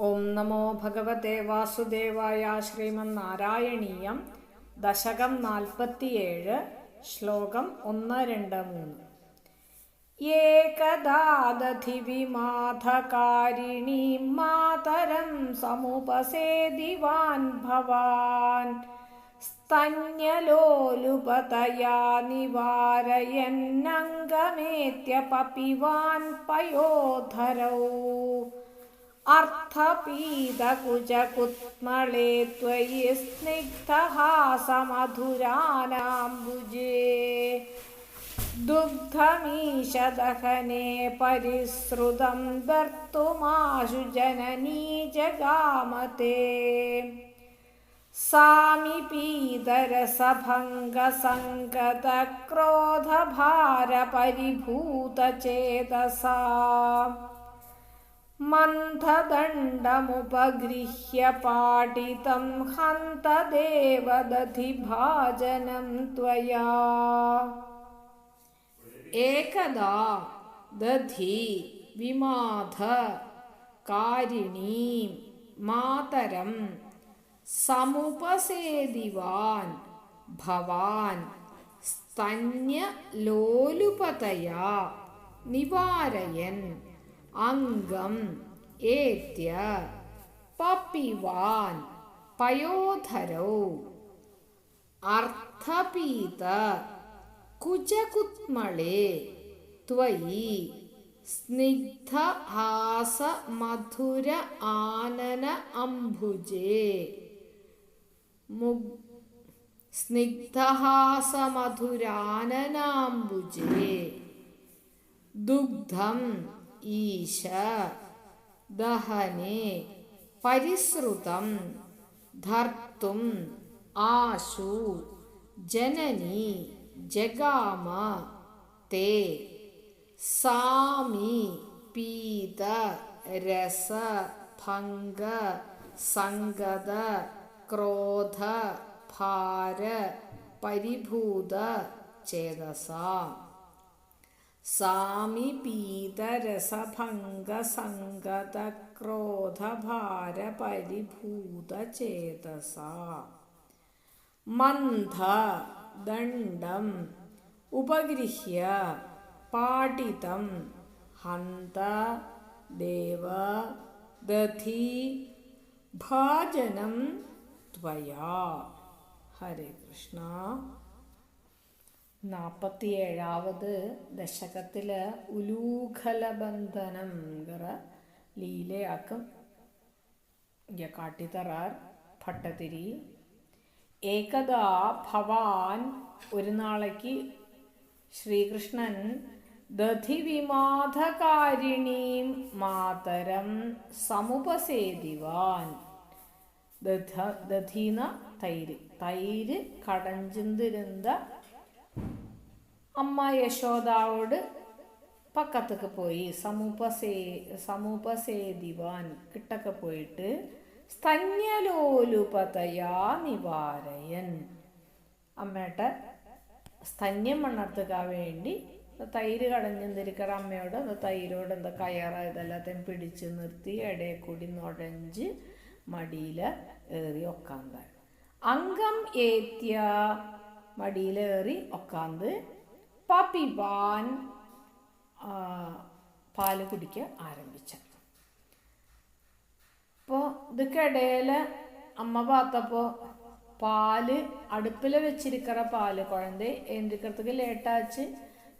ഓം നമോ ഭഗവത്തെ വാസുദേവായ ശ്രീമന്നാരായണീയം ദശകം നാൽപ്പത്തിയേഴ് ശ്ലോകം ഒന്ന് രണ്ട് മൂന്ന്. ഏകദാദധി മാതരം സമുപസേദിവാൻ ഭവാൻ. സ്തന്യലോലുപതയാ നിവാരയന്നംഗമേത്യ പപിവാൻ പയോധരൗ. अर्थपीतकुजकुत्मले त्वयि स्निग्धहासमधुरानाम्बुजे। दुग्धमीशदहने परिसृतं दर्तुमाशु जननी जगामते। सामिपीतरसभङ्गसङ्गतक्रोधभारपरिभूतचेतसा मन्थदण्डमुपगृह्य पाटितं हन्त देवदधिभाजनं त्वया एकदा दधि विमाध कारिणीं मातरं समुपसेदिवान् भवान् स्तन्यलोलुपतया निवारयन् अङ्गम् एत्य पपिवान् पयोधरौ अर्थपीत कुचकुत्मळे त्वयि स्निग्धहासमधुर आनन अम्भुजे मुग् स्निग्धहासमधुराननाम्बुजे दुग्धम् ഈശ ദഹനെ പരിസൃതം ധർത്തും ആശു ജനനി ജഗാമ തേ സാമി പീത രസ ഭംഗ സംഗത ക്രോധ ഭാര പരിഭൂത ചേതസാം. सामिपीतरसभङ्गसङ्गतक्रोधभारपरिभूतचेतसा मन्थ दण्डम् उपगृह्य पाटितं हन्त देव दधि भाजनं त्वया हरे कृष्णा നാൽപ്പത്തിയേഴാവത് ദശകത്തിൽ ഉലൂഖലബന്ധനംഗറ ലീലയാക്കും. ഇങ്ങ കാട്ടിത്തറാർ ഭട്ടതിരി. ഏകദാ ഭവാൻ ഒരു നാളേക്ക് ശ്രീകൃഷ്ണൻ ദധിവിമാധകാരിണീം മാതരം സമുപസേദിവാൻ. ദധ ദധീന തൈര് തൈര് കടഞ്ചിന്തിരുന്ന അമ്മ യശോദാവോട് പക്കത്തൊക്കെ പോയി. സമൂപ സേ സമൂപ സേതിവാൻ കിട്ടൊക്കെ പോയിട്ട് സ്തന്യലോലുപതയാ നിവാരയൻ. അമ്മയുടെ സ്തന്യം മണ്ണർത്തുക്കാൻ വേണ്ടി തൈര് കടഞ്ഞെന്തിരിക്കറ അമ്മയോട് അത് തൈരോട് എന്താ കയറ ഇതെല്ലാത്തെയും പിടിച്ച് നിർത്തി ഇടയിൽ കൂടി നുഴഞ്ച് മടിയിൽ ഏറി ഒക്കാന്ത. അംഗം ഏത്യ? മടിയിലേറി ഒക്കാന്ത്. പപ്പി ബാൻ പാൽ കുടിക്കുക ആരംഭിച്ചത് അപ്പോൾ ഇതിക്കിടയിൽ അമ്മ പാത്തപ്പോൾ പാൽ അടുപ്പിൽ വെച്ചിരിക്കുന്ന പാൽ കുഴന്ത് എന്തിക്കറത്തേക്ക് ലേട്ടാച്ച്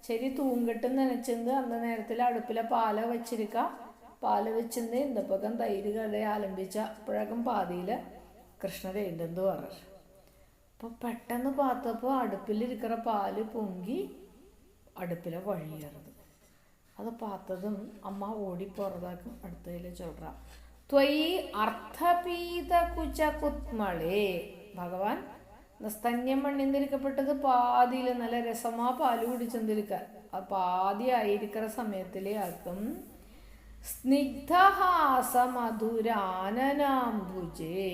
ശരി തൂങ്കിട്ട് നനച്ചിരുന്ന് അന്ന നേരത്തിൽ അടുപ്പിലെ പാല വെച്ചിരിക്ക. പാൽ വെച്ചിരുന്ന് ഇന്നപ്പകം തൈര് കഥ ആലംബിച്ച അപ്പോഴേക്കും പാതിയിൽ കൃഷ്ണൻ എഴുതെന്ന് പറഞ്ഞു. അപ്പോൾ പെട്ടെന്ന് പാത്തപ്പോൾ അടുപ്പിലിരിക്കുന്ന പാൽ പൊങ്കി அடுப்பில் வழியறது അത് പാത്തതും അമ്മ ഓടി പുറത്താക്കും அடுத்ததில் சொல்கிறா ത്വയി അർത്ഥപീത കുചകുത്മളേ. ഭഗവാൻ സ്തന്യമണ്ണിന്തിരിക്കപ്പെട്ടത് പാതിയിൽ നല്ല രസമാ പാൽ കുടിച്ചെന്തിരിക്ക. ആ പാതി ആയിരിക്കുന്ന സമയത്തിലെ ആക്കും. സ്നിഗ്ധഹാസമധുരാനനാംബുജേ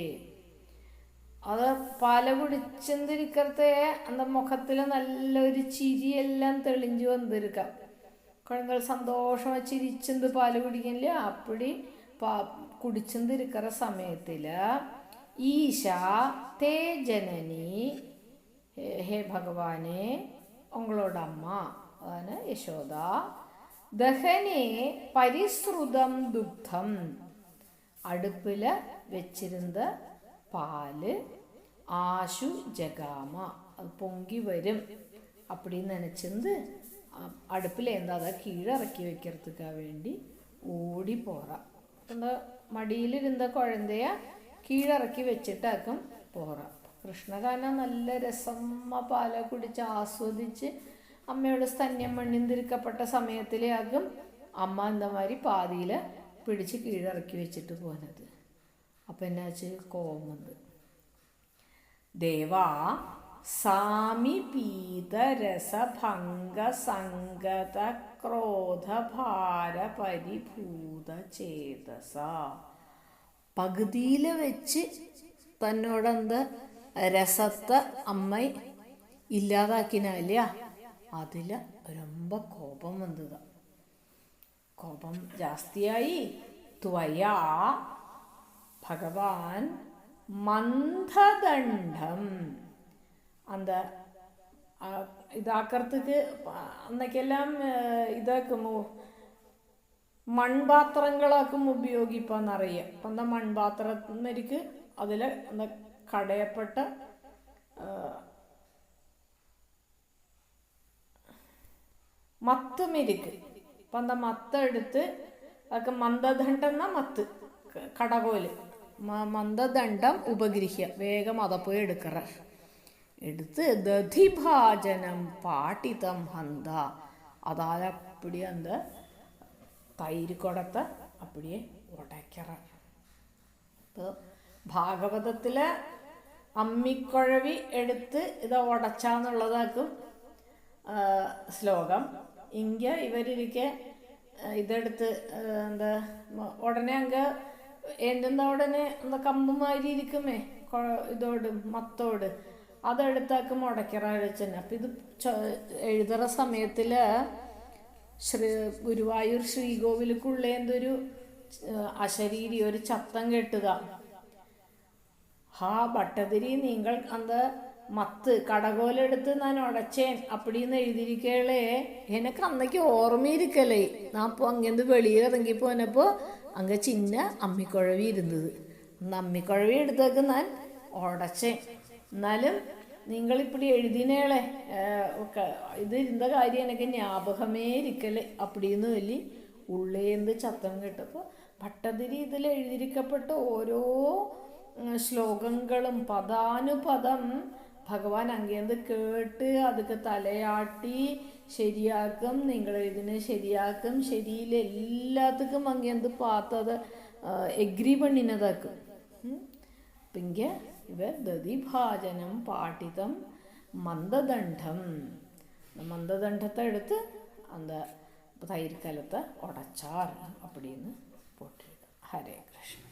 അത് പല കുടിച്ചെന്തിരിക്കത്തേ അന്ത മുഖത്തിൽ നല്ലൊരു ചിരിയെല്ലാം തെളിഞ്ഞു വന്നിരിക്കാം. കുഴങ്ങൾ സന്തോഷം ചിരിച്ചെന്ത് പാൽ കുടിക്കില്ല അപ്പടി പാ കുടിച്ചെന്തിരിക്കുന്ന സമയത്തിൽ ഈശ തേ ജനനി ഹേ ഭഗവാനെ ഉങ്ങളോടമ്മ അമ്മ അതാണ് യശോദ. ദഹനെ പരിശ്രുതം ദുഗ്ധം. അടുപ്പിൽ വെച്ചിരുന്ന പാൽ ആശു ജഗാമ. അത് പൊങ്കി വരും അപ്പടി നനച്ചത് അടുപ്പിൽ എന്താ അതാ കീഴിറക്കി വെക്കറത്തുക്ക വേണ്ടി ഓടി പോറ. മടിയിലിരുന്ന കുഴന്തയ കീഴിറക്കി വെച്ചിട്ടാക്കും പോറ. കൃഷ്ണഗാന നല്ല രസമ്മ പാല കുടിച്ച് ആസ്വദിച്ച് അമ്മയുടെ സ്തന്യം മണ്ണിന്തിരിക്കപ്പെട്ട സമയത്തിലേ ആകും അമ്മ എന്താ മാതിരി പാതിയിൽ പിടിച്ച് കീഴിറക്കി വെച്ചിട്ട് പോകുന്നത് അപ്പം എന്നാ വെച്ച് കോങ്ങുന്നത്? ദേവാ സാമിപീതരസഭംഗസംഗതക്രോധഭാരപരിഭൂതചേതസ. പകുതിയിൽ വെച്ച് തന്നോടെന്ത് രസത്തെ അമ്മ ഇല്ലാതാക്കിനാല അതിൽ രൊമ്പ കോപം വന്നതാ. കോപം ജാസ്തിയായി. ത്വയാ ഭഗവാൻ മന്ദദണ്ഡം அந்த அஹ், இதாக்கிறதுக்கு ப- அன்னைக்கெல்லாம் அஹ், இதாக்கும் മൺപാത്രങ്ങളാക്കും ഉപയോഗിപ്പാന്നറിയാം അപ്പം എന്താ മൺപാത്രത്തിനരിക്ക് അതിൽ എന്താ കടയപ്പെട്ട ആ, മത്ത് മെരുക്ക് അപ്പം എന്താ മത്ത് എടുത്ത് അതൊക്കെ മന്ദദണ്ഡം മത്ത് ക- കടകോല് മ- മന്ദദണ്ഡം ഉപഗ്രഹ്യ വേഗം അതപ്പോയി പോയി എടുക്കറ. എടുത്ത് ദധിഭാജനം പാട്ടിതം ഹന്ത. അതായത് അപ്പടി അന്ത് തൈര് കുടത്തെ അപ്പടിയെ ഉടയ്ക്കറ. ഭാഗവതത്തിലെ അമ്മിക്കുഴവി എടുത്ത് ഇത് ഉടച്ചാന്നുള്ളതാക്കും ശ്ലോകം. ഇങ്ക ഇവരിരിക്കെ ഇതെടുത്ത് എന്താ ഉടനെ അങ്ങ് എന്തെന്താ ഉടനെ എന്താ കമ്പുമാരി ഇരിക്കുമേ? ഇതോട് മത്തോട്. അതെടുത്താക്ക് ഉടയ്ക്കറ വെച്ചെന്നെ അപ്പം ഇത് എഴുതറ സമയത്തിൽ ശ്രീ ഗുരുവായൂർ ശ്രീകോവിലുക്കുള്ള എന്തൊരു അശരീരി ഒരു ചത്തം കെട്ടുക. ഹാ ഭട്ടതിരി നിങ്ങൾ അന്ത മത്ത് കടകോലെടുത്ത് ഞാൻ ഉടച്ചേൻ അപ്പടിന്ന് എഴുതിയിരിക്കേളേ എനക്ക് അന്നയ്ക്ക് ഓർമ്മയിരിക്കലേ. ഞാൻ അപ്പോൾ അങ്ങേന്ന് വെളിയിൽ ഇറങ്ങി പോനപ്പോൾ അങ്ങ് ചിന്ന അമ്മിക്കുഴവി ഇരുന്നത്. അമ്മിക്കുഴവി എടുത്തേക്ക് ഞാൻ ഉടച്ചേൻ. എന്നാലും നിങ്ങളിപ്പടി എഴുതിനേളെ ഇത് ഇരുന്ന കാര്യം എനിക്ക് ഞാപകമേ ഇരിക്കലേ. അപ്പടിന്ന് വലി ഉള്ളേന്ന് ചത്തം കേട്ടപ്പോൾ പട്ടതിരി ഇതിൽ എഴുതിയിരിക്കപ്പെട്ട ഓരോ ശ്ലോകങ്ങളും പദാനുപദം ഭഗവാൻ അങ്ങേന്ന് കേട്ട് അതൊക്കെ തലയാട്ടി ശരിയാക്കും നിങ്ങൾ ഇതിനെ ശരിയാക്കും ശരിയിൽ എല്ലാത്തുക്കും അങ്ങേന്ത് പാത്തത് എഗ്രി പണ്ണിനതാക്കും. പിങ്ക ഇവർ ദതിഭാജനം പാട്ടിതം മന്ദദണ്ഡം. മന്ദദണ്ഡത്തെ എടുത്ത് തൈര് കലത്തെ ഉടച്ചാർ അപ്പടിന്ന് പോട്ടിരിക്കും ഹരേ കൃഷ്ണ.